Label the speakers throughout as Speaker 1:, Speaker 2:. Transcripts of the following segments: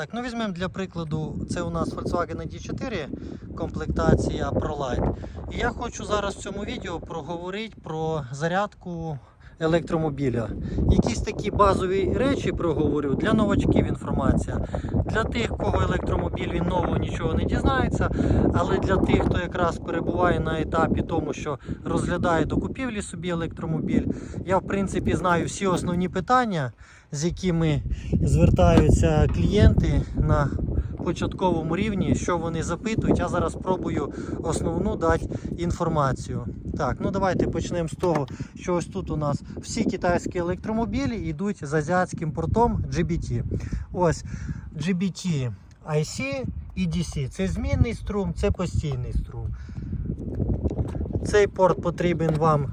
Speaker 1: Так, ну візьмемо для прикладу, це у нас Volkswagen ID4 комплектація ProLite. І я хочу зараз в цьому відео проговорити про зарядку електромобіля. Якісь такі базові речі проговорю для новачків інформація. Для тих, кого електромобіль він нового нічого не дізнається, але для тих, хто якраз перебуває на етапі тому, що розглядає до купівлі собі електромобіль, я в принципі знаю всі основні питання, з якими звертаються клієнти на початковому рівні, що вони запитують. Я зараз спробую основну дати інформацію. Так, ну давайте почнемо з того, що ось тут у нас всі китайські електромобілі йдуть з азіатським портом GBT. Ось GBT IC і DC. Це змінний струм, це постійний струм. Цей порт потрібен вам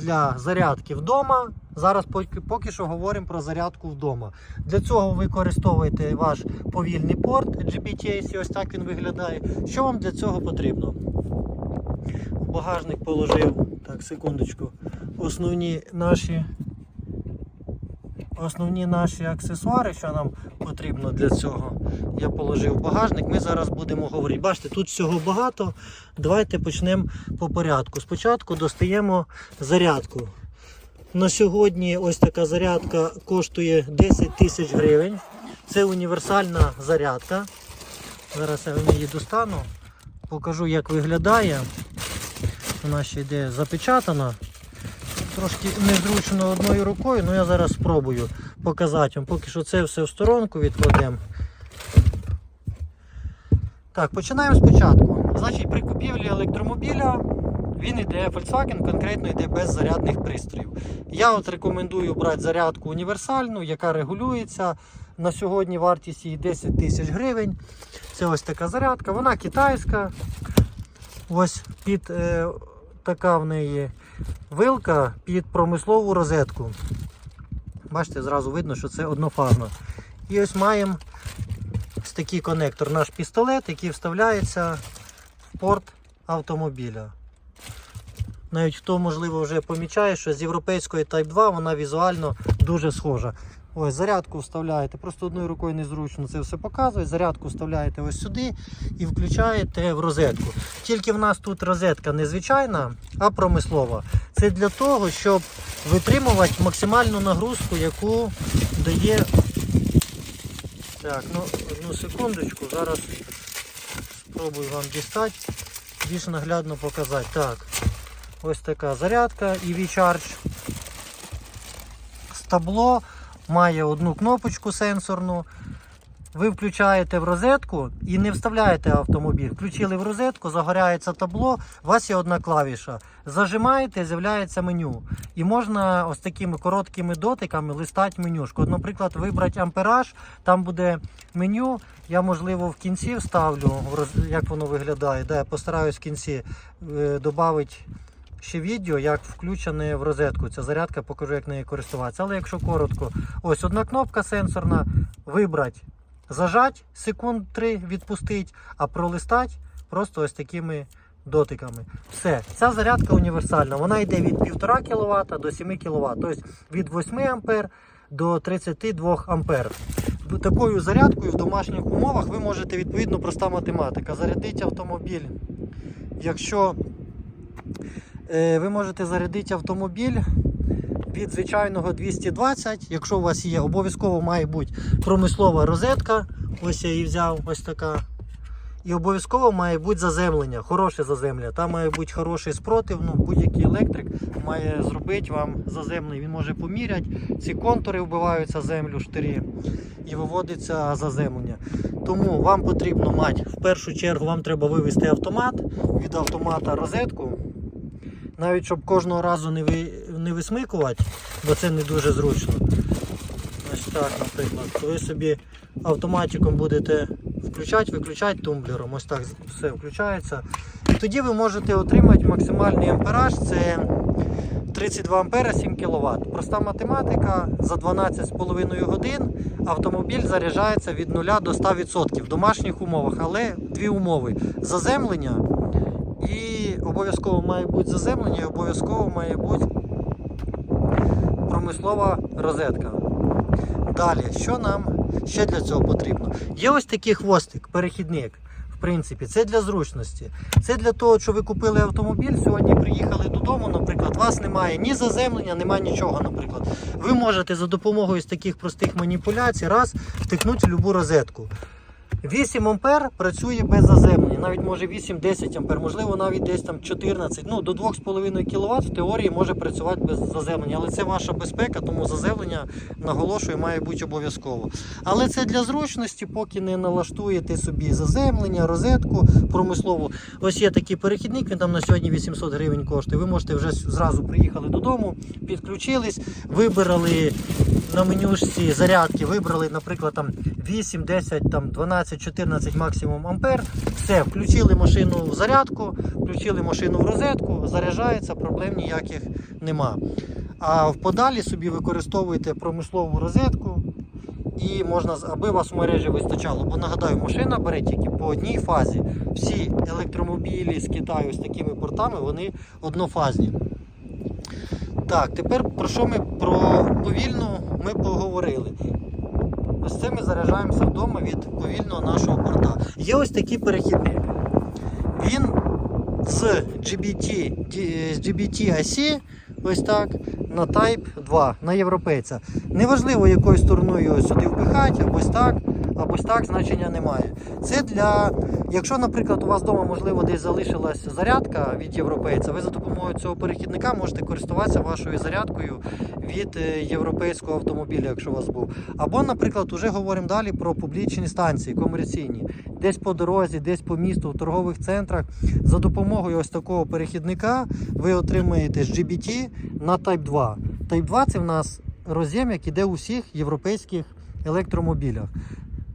Speaker 1: для зарядки вдома. Зараз поки, що говоримо про зарядку вдома. Для цього ви використовуєте ваш повільний порт GBT-AC, ось так він виглядає. Що вам для цього потрібно? В багажник положив, так, секундочку, основні наші, основні наші аксесуари, що нам потрібно для цього. Я положив в багажник. Ми зараз будемо говорити. Бачите, тут всього багато. Давайте почнемо по порядку. Спочатку достаємо зарядку. На сьогодні ось така зарядка коштує 10 тисяч гривень. Це універсальна зарядка. Зараз я вам її достану, покажу, як виглядає. Вона ще йде запечатана. Трошки незручно одною рукою, але я зараз спробую показати вам. Поки що це все в сторонку відкладемо. Так, починаємо спочатку. Значить, при купівлі електромобіля він йде, Volkswagen конкретно йде без зарядних пристроїв. Я от рекомендую брати зарядку універсальну, яка регулюється. На сьогодні вартість її 10 тисяч гривень. Це ось така зарядка, вона китайська. Ось під е, така в неї вилка під промислову розетку. Бачите, зразу видно, що це однофазна. І ось маємо ось такий конектор, наш пістолет, який вставляється в порт автомобіля. Навіть хто, можливо, вже помічає, що з європейської Type 2 вона візуально дуже схожа. Ось зарядку вставляєте, просто одною рукою незручно це все показує. Зарядку вставляєте ось сюди і включаєте в розетку. Тільки в нас тут розетка не звичайна, а промислова. Це для того, щоб витримувати максимальну нагрузку, яку дає. Так, ну одну секундочку, зараз спробую вам дістати, більш наглядно показати. Так, ось така зарядка EV Charge. Табло має одну кнопочку сенсорну. Ви включаєте в розетку і не вставляєте автомобіль. Включили в розетку, загоряється табло, у вас є одна клавіша. Зажимаєте, з'являється меню. І можна ось такими короткими дотиками листати менюшку. Наприклад, вибрати ампераж, там буде меню. Я, можливо, в кінці вставлю, як воно виглядає. Да, я постараюсь в кінці е, додати ще відео, як включене в розетку. Ця зарядка, покажу, як нею користуватися. Але якщо коротко, ось одна кнопка сенсорна, вибрати, зажать секунд 3, відпустить, а пролистати просто ось такими дотиками. Все, ця зарядка універсальна. Вона йде від 1,5 кВт до 7 кВт, тобто від 8 А до 32 А. Такою зарядкою в домашніх умовах ви можете відповідно проста математика. Зарядити автомобіль. Якщо ви можете зарядити автомобіль від звичайного 220. Якщо у вас є, обов'язково має бути промислова розетка. Ось я її взяв, ось така. І обов'язково має бути заземлення, хороше заземлення. Там має бути хороший спротив. Ну, будь-який електрик має зробити вам заземний. Він може поміряти. Ці контури вбиваються землю, штирі і виводиться заземлення. Тому вам потрібно мати, в першу чергу, вам треба вивести автомат, від автомата розетку. Навіть щоб кожного разу не, ви, не висмикувати, бо це не дуже зручно. Ось так, наприклад. Ви собі автоматиком будете включати, виключати тумблером. Ось так все включається. Тоді ви можете отримати максимальний ампераж. Це 32 ампера 7 кВт. Проста математика за 12,5 годин автомобіль заряджається від 0 до 100% в домашніх умовах, але дві умови: заземлення обов'язково має бути заземлення, і обов'язково має бути промислова розетка. Далі, що нам ще для цього потрібно? Є ось такий хвостик, перехідник. В принципі, це для зручності. Це для того, що ви купили автомобіль, сьогодні приїхали додому, наприклад, вас немає ні заземлення, немає нічого, наприклад. Ви можете за допомогою з таких простих маніпуляцій раз втикнути в будь-яку розетку. 8 ампер працює без заземлення, навіть може 8-10 ампер, можливо навіть десь там 14, ну до 2,5 кВт в теорії може працювати без заземлення, але це ваша безпека, тому заземлення, наголошую, має бути обов'язково. Але це для зручності, поки не налаштуєте собі заземлення, розетку промислову. Ось є такий перехідник, він там на сьогодні 800 гривень коштує. Ви можете вже зразу приїхали додому, підключились, вибирали на менюшці зарядки, вибрали, наприклад, там 8, 10, там 12, 14 максимум ампер. Все, включили машину в зарядку, включили машину в розетку, заряджається, проблем ніяких нема. А в подалі собі використовуєте промислову розетку. І можна, аби вас в мережі вистачало. Бо нагадаю, машина бере тільки по одній фазі. Всі електромобілі з Китаю з такими портами, вони однофазні. Так, тепер про що ми про повільну ми поговорили. Ось це ми заряджаємося вдома від повільного нашого порта. Є ось такий перехідник. Він з GBT, з GBT IC, ось так, на Type 2, на європейця. Неважливо, якою стороною його сюди впихати, ось так, або ось так, значення немає. Це для, якщо, наприклад, у вас вдома, можливо, десь залишилась зарядка від європейця, ви за допомогою цього перехідника можете користуватися вашою зарядкою від е, європейського автомобіля, якщо у вас був. Або, наприклад, вже говоримо далі про публічні станції комерційні, десь по дорозі, десь по місту, в торгових центрах. За допомогою ось такого перехідника ви отримаєте GBT на Type 2. Type 2 це в нас роз'єм, який йде у всіх європейських електромобілях.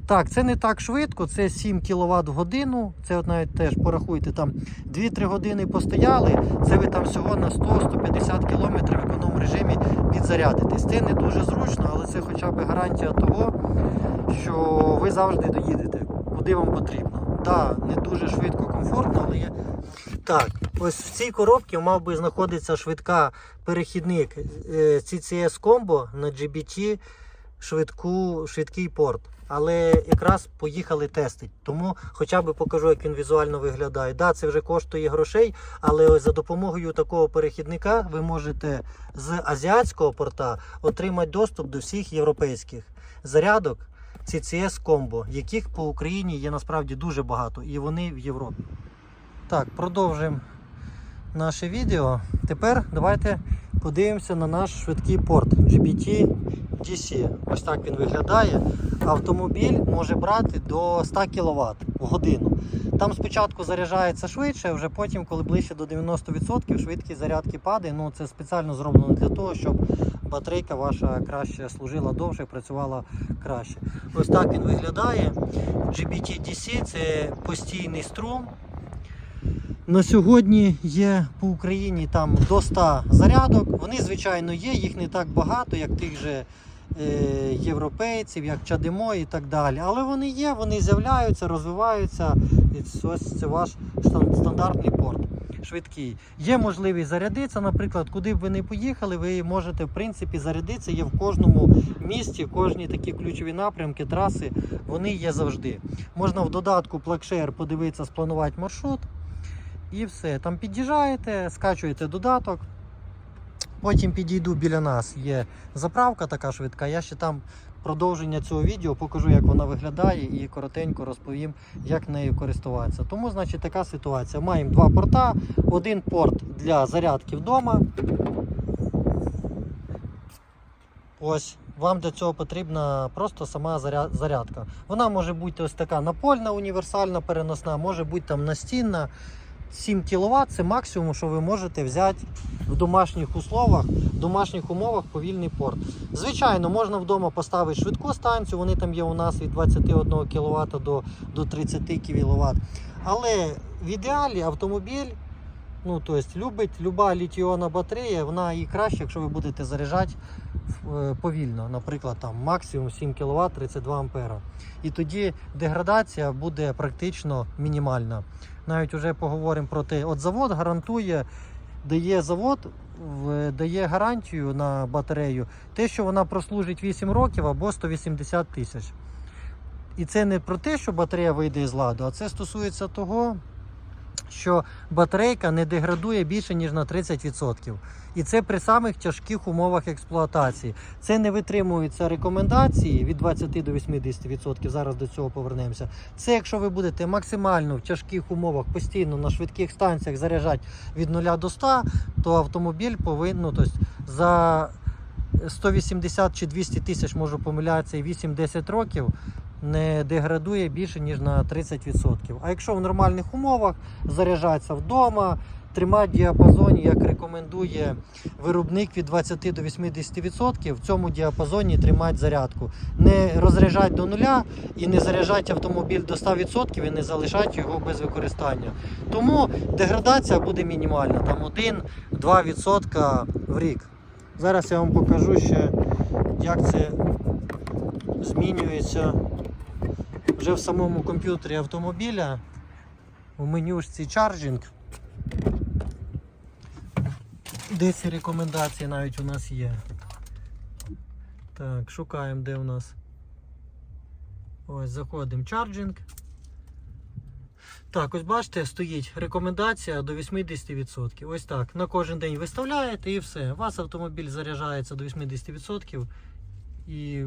Speaker 1: Так, це не так швидко, це 7 кВт в годину. Це от навіть теж порахуйте, там 2-3 години постояли, це ви там всього на 100-150 км в економ режимі підзарядитесь. Це не дуже зручно, але це хоча б гарантія того, що ви завжди доїдете, куди вам потрібно. Так, не дуже швидко, комфортно, але є. Так, ось в цій коробці мав би знаходитися швидка перехідник е, CCS Combo на GBT швидку, швидкий порт. Але якраз поїхали тестити. Тому хоча б покажу, як він візуально виглядає. Да, це вже коштує грошей, але ось за допомогою такого перехідника ви можете з азіатського порта отримати доступ до всіх європейських зарядок CCS Combo, яких по Україні є насправді дуже багато, і вони в Європі. Так, продовжуємо наше відео. Тепер давайте подивимося на наш швидкий порт GBT DC. Ось так він виглядає. Автомобіль може брати до 100 кВт в годину. Там спочатку заряджається швидше, вже потім, коли ближче до 90%, швидкість зарядки падає. Ну це спеціально зроблено для того, щоб батарейка ваша краще служила довше, працювала краще. Ось так він виглядає. GBT DC це постійний струм. На сьогодні є по Україні там до 100 зарядок. Вони, звичайно, є, їх не так багато, як тих же європейців, як Чадемо і так далі. Але вони є, вони з'являються, розвиваються. І ось це ваш стандартний порт. Швидкий. Є можливість зарядитися, наприклад, куди б ви не поїхали, ви можете в принципі зарядитися. Є в кожному місті, кожні такі ключові напрямки, траси, вони є завжди. Можна в додатку PlugShare подивитися, спланувати маршрут. І все. Там під'їжджаєте, скачуєте додаток. Потім підійду біля нас. Є заправка така швидка. Я ще там продовження цього відео покажу, як вона виглядає, і коротенько розповім, як нею користуватися. Тому, значить, така ситуація. Маємо два порта. Один порт для зарядки вдома. Ось. Вам для цього потрібна просто сама зарядка. Вона може бути ось така напольна, універсальна переносна, може бути там настінна. 7 кВт це максимум, що ви можете взяти в домашніх условах, в домашніх умовах повільний порт. Звичайно, можна вдома поставити швидку станцію, вони там є у нас від 21 кВт до, до 30 кВт. Але в ідеалі автомобіль ну, то любить люба літіонна батарея, вона і краще, якщо ви будете заряджати е, повільно, наприклад, там максимум 7 кВт 32 ампера. І тоді деградація буде практично мінімальна. Навіть вже поговоримо про те, от завод гарантує, дає завод, дає гарантію на батарею, те, що вона прослужить 8 років або 180 тисяч. І це не про те, що батарея вийде із ладу, а це стосується того, що батарейка не деградує більше, ніж на 30%. І це при самих тяжких умовах експлуатації. Це не витримуються рекомендації від 20 до 80%. Зараз до цього повернемося. Це якщо ви будете максимально в тяжких умовах постійно на швидких станціях заряджати від 0 до 100, то автомобіль повинен ну, тобто за 180 чи 200 тисяч, можу помилятися, і 8-10 років не деградує більше, ніж на 30%. А якщо в нормальних умовах заряджатися вдома, тримати в діапазоні, як рекомендує виробник від 20 до 80%, в цьому діапазоні тримати зарядку. Не розряджати до нуля і не заряджати автомобіль до 100% і не залишати його без використання. Тому деградація буде мінімальна, там 1-2% в рік. Зараз я вам покажу ще, як це змінюється вже в самому комп'ютері автомобіля. У менюшці чарджинг. Десь ці рекомендації навіть у нас є. Так, шукаємо, де у нас. Ось, заходимо чарджинг. Так, ось бачите, стоїть рекомендація до 80%. Ось так. На кожен день виставляєте і все. У вас автомобіль заряджається до 80% і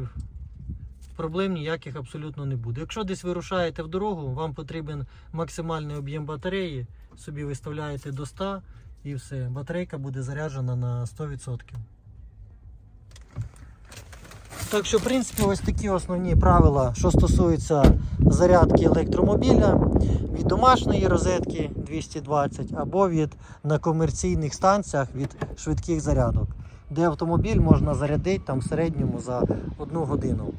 Speaker 1: проблем ніяких абсолютно не буде. Якщо десь вирушаєте в дорогу, вам потрібен максимальний об'єм батареї, собі виставляєте до 100 і все. Батарейка буде заряджена на 100%. Так що, в принципі, ось такі основні правила, що стосуються зарядки електромобіля від домашньої розетки 220 або від на комерційних станціях від швидких зарядок, де автомобіль можна зарядити там в середньому за одну годину.